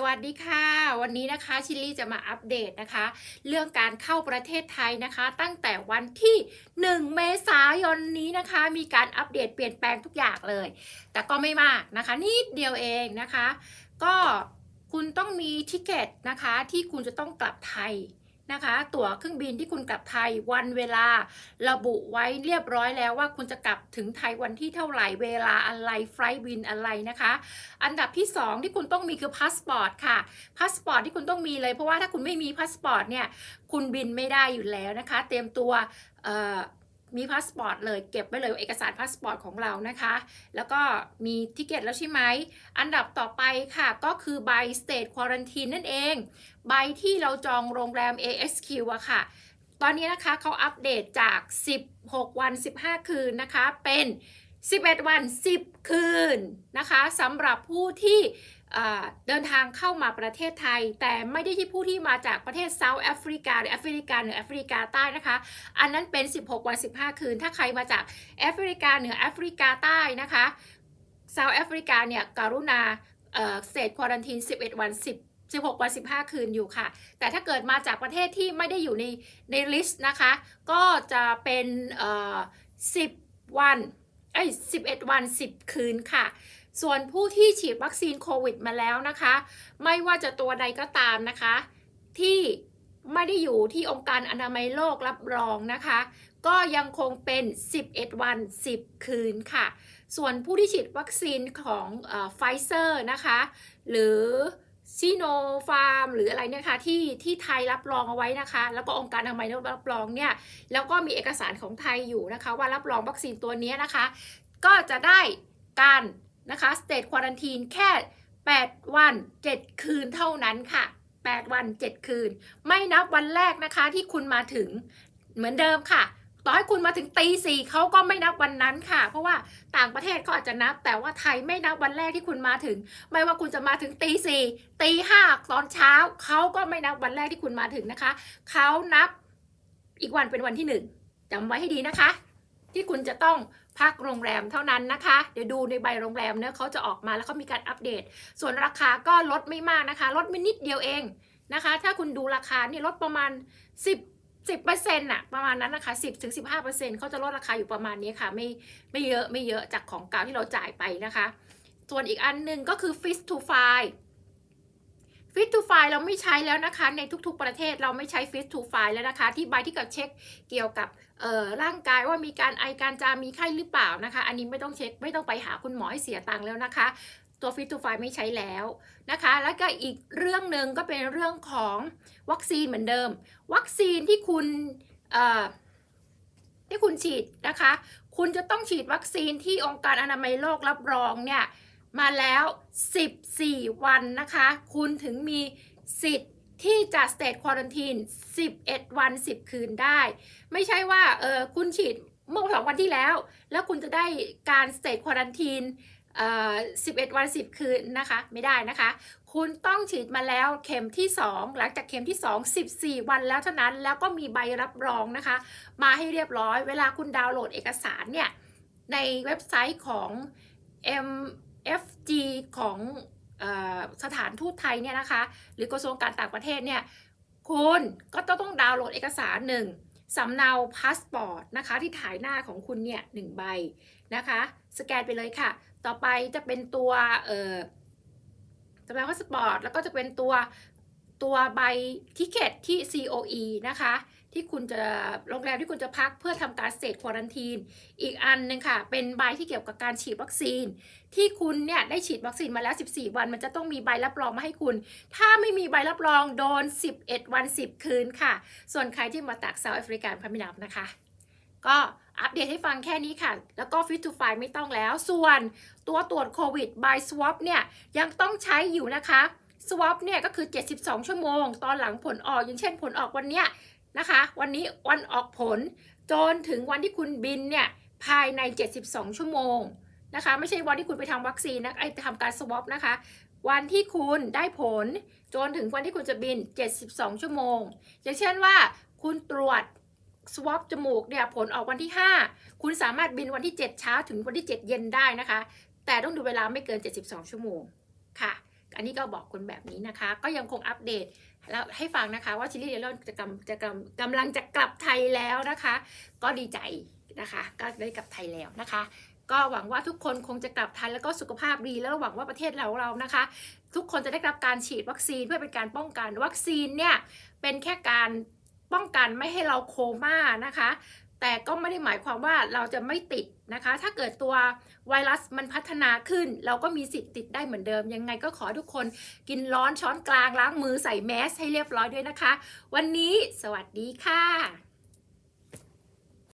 สวัสดีค่ะ วันนี้นะคะชิลลี่จะมาอัปเดตนะคะ เรื่องการเข้าประเทศไทยนะคะ ตั้งแต่วันที่ 1 เมษายนนี้นะคะ มีการอัปเดตเปลี่ยนแปลงทุกอย่างเลย แต่ก็ไม่มากนะคะ นิดเดียวเองนะคะ ก็คุณต้องมีทิเกตนะคะที่คุณจะต้องกลับไทย นะคะ ตั๋วเครื่องบินที่คุณกลับไทยวันเวลา ระบุไว้เรียบร้อยแล้วว่าคุณจะกลับถึงไทยวันที่เท่าไหร่เวลาอะไรไฟล์บินอะไรนะคะ อันดับที่ 2 ที่คุณต้องมีคือพาสปอร์ตค่ะพาสปอร์ตที่คุณต้องมีเลยเพราะว่าถ้าคุณไม่มีพาสปอร์ตเนี่ยคุณบินไม่ได้อยู่แล้วนะคะ เตรียมตัวเอ่อ มีพาสปอร์ตเลยเก็บไว้เลยเอกสารพาสปอร์ตของเรานะคะ แล้วก็มีทิเกตแล้วใช่ไหม อันดับต่อไปค่ะก็คือใบ State Quarantine นั่นเอง ใบที่เราจองโรงแรม ASQ อะค่ะ ตอนนี้นะคะเขาอัปเดตจาก 16 วัน 15 คืนนะคะเป็น 11 วัน 10 คืนนะคะสำหรับผู้ที่ เดินทางเข้ามาประเทศไทย แต่ไม่ได้ที่ผู้ที่มาจากประเทศเซาท์แอฟริกาหรือแอฟริกาเหนือแอฟริกาใต้นะคะ อันนั้นเป็น 16 วัน 15 คืน ถ้าใครมาจากแอฟริกาเหนือแอฟริกาใต้นะคะเซาท์แอฟริกาเนี่ยกรุณาเศษควอรันทีน 11 วัน 10 16 วัน 15 คืนอยู่ค่ะ แต่ถ้าเกิดมาจากประเทศที่ไม่ได้อยู่ในในลิสต์นะคะ ก็จะเป็นเอ่อ10 วันเอ้ย11 วัน 10 คืนค่ะส่วนผู้ที่ฉีดวัคซีนโควิดมาแล้วนะคะ ไม่ว่าจะตัวใดก็ตามนะคะ ที่ไม่ได้อยู่ที่องค์การอนามัยโลกรับรองนะคะ ก็ยังคงเป็น 11 วัน 10 คืนค่ะ ส่วนผู้ที่ฉีดวัคซีนของไฟเซอร์นะคะ หรือซีโนฟาร์มหรืออะไรเนี่ยค่ะที่ที่ไทยรับรองเอาไว้นะคะ แล้วก็องค์การอนามัยโลกรับรองเนี่ยแล้วก็มีเอกสารของไทยอยู่นะคะ ว่ารับรองวัคซีนตัวนี้นะคะ ก็จะได้การ นะคะสเต e ควอ r ันทีนแค่ 8 วัน 7 คืนเท่านั้นค่ะ 8 วัน 7 คืน ไม่นับวันแรกนะคะที่คุณมาถึงเหมือนเดิมค่ะ ต่อให้คุณมาถึงตีสี่เขาก็ไม่นับวันนั้นค่ะ เพราะว่าต่างประเทศเขาอาจจะนับ แต่ว่าไทยไม่นับวันแรกที่คุณมาถึง ไม่ว่าคุณจะมาถึงตีสี่ตีห้าตอนเช้าเขาก็ไม่นับวันแรกที่คุณมาถึงนะคะเขานับอีกวันเป็นวันที่หนึ่งจำไว้ให้ดีนะคะ ที่คุณจะต้อง พักโรงแรมเท่านั้นนะคะ เดี๋ยวดูในใบโรงแรมเนี่ยเขาจะออกมาแล้วเขามีการอัปเดต ส่วนราคาก็ลดไม่มากนะคะ ลดไม่นิดเดียวเองนะคะ ถ้าคุณดูราคานี่ลดประมาณ 10 10เปอร์เซ็นต์อะประมาณนั้นนะคะ 10ถึง15เปอร์เซ็นต์เขาจะลดราคาอยู่ประมาณนี้ค่ะไม่ไม่เยอะไม่เยอะจากของเก่าที่เราจ่ายไปนะคะ ส่วนอีกอันหนึ่งก็คือ Fish to File Fit to File เราไม่ใช้แล้วนะคะ ในทุกๆประเทศเราไม่ใช้ Fit to File แล้วนะคะ ที่ใบที่กับเช็คเกี่ยวกับเอ่อร่างกายว่ามีการไอการจามมีไข้หรือเปล่านะคะ อันนี้ไม่ต้องเช็คไม่ต้องไปหาคุณหมอให้เสียตังค์แล้วนะคะ ตัว Fit to File ไม่ใช้แล้วนะคะ แล้วก็อีกเรื่องหนึ่งก็เป็นเรื่องของวัคซีนเหมือนเดิม วัคซีนที่คุณที่คุณฉีดนะคะ คุณจะต้องฉีดวัคซีนที่องค์การอนามัยโลกรับรองเนี่ย มาแล้ว 14 วันนะคะ คุณถึงมีสิทธิ์ที่จะ state quarantine 11 วัน 10 คืนได้ ไม่ใช่ว่าเออคุณฉีดเมื่อสองวันที่แล้ว แล้วคุณจะได้การ state quarantine เอ่อ11 วัน 10 คืนนะคะ ไม่ได้นะคะ คุณต้องฉีดมาแล้วเข็มที่ 2 หลังจากเข็มที่ 2 14 วันแล้วเท่านั้น แล้วก็มีใบรับรองนะคะ มาให้เรียบร้อย เวลาคุณดาวน์โหลดเอกสารเนี่ย ในเว็บไซต์ของ M FG ของเออสถานทูตไทยเนี่ยนะคะ หรือกระทรวงการต่างประเทศเนี่ยคุณก็ต้องดาวน์โหลดเอกสารหนึ่งสำเนาพาสปอร์ตนะคะที่ถ่ายหน้าของคุณเนี่ยหนึ่งใบนะคะ สแกนไปเลยค่ะ ต่อไปจะเป็นตัวเอ่อสำเนาพาสปอร์ตแล้วก็จะเป็นตัวตัวใบทิเกตที่ COE นะคะที่คุณจะโรงแรมที่คุณจะพักเพื่อทำการเสร็จควอรันทีน อีกอันหนึ่งค่ะ เป็นใบที่เกี่ยวกับการฉีดวัคซีน ที่คุณเนี่ยได้ฉีดวัคซีนมาแล้ว 14 วัน มันจะต้องมีใบรับรองมาให้คุณ ถ้าไม่มีใบรับรองโดน 11 วัน 10 คืนค่ะ ส่วนใครที่มาจากเซาท์แอฟริกาพามินับนะคะ ก็อัปเดตให้ฟังแค่นี้ค่ะ แล้วก็ Fit to File ไม่ต้องแล้ว ส่วนตัวตรวจโควิด by swab เนี่ยยังต้องใช้อยู่นะคะ swab เนี่ยก็คือ 72 ชั่วโมง ตอนหลังผลออกอย่างเช่นผลออกวันเนี้ย นะคะ วันนี้วันออกผลจนถึงวันที่คุณบินเนี่ยภายใน 72 ชั่วโมงนะคะ ไม่ใช่วันที่คุณไปทำวัคซีนนะไอทำการ swab นะคะ วันที่คุณได้ผล จนถึงวันที่คุณจะบิน 72 ชั่วโมง อย่างเช่นว่าคุณตรวจ swab จมูกเนี่ยผลออกวันที่ 5 คุณสามารถบินวันที่ 7 เช้าถึงวันที่ 7 เย็นได้นะคะ แต่ต้องดูเวลาไม่เกิน 72 ชั่วโมงค่ะ อันนี้ก็บอกคุณแบบนี้นะคะ ก็ยังคงอัปเดต แล้วให้ฟังนะคะว่าชิลลี่เดลอนจะกำจะกำกำลังจะกลับไทยแล้วนะคะ ก็ดีใจนะคะ ก็ได้กลับไทยแล้วนะคะ ก็หวังว่าทุกคนคงจะกลับทันแล้วก็สุขภาพดีแล้วหวังว่าประเทศเราเรานะคะ ทุกคนจะได้รับการฉีดวัคซีนเพื่อเป็นการป้องกันวัคซีนเนี่ยเป็นแค่การป้องกันไม่ให้เราโคม่านะคะ แต่ก็ไม่ได้หมายความว่าเราจะไม่ติดนะคะ ถ้าเกิดตัวไวรัสมันพัฒนาขึ้น เราก็มีสิทธิ์ติดได้เหมือนเดิม ยังไงก็ขอทุกคนกินร้อนช้อนกลางล้างมือใส่แมสให้เรียบร้อยด้วยนะคะ วันนี้สวัสดีค่ะ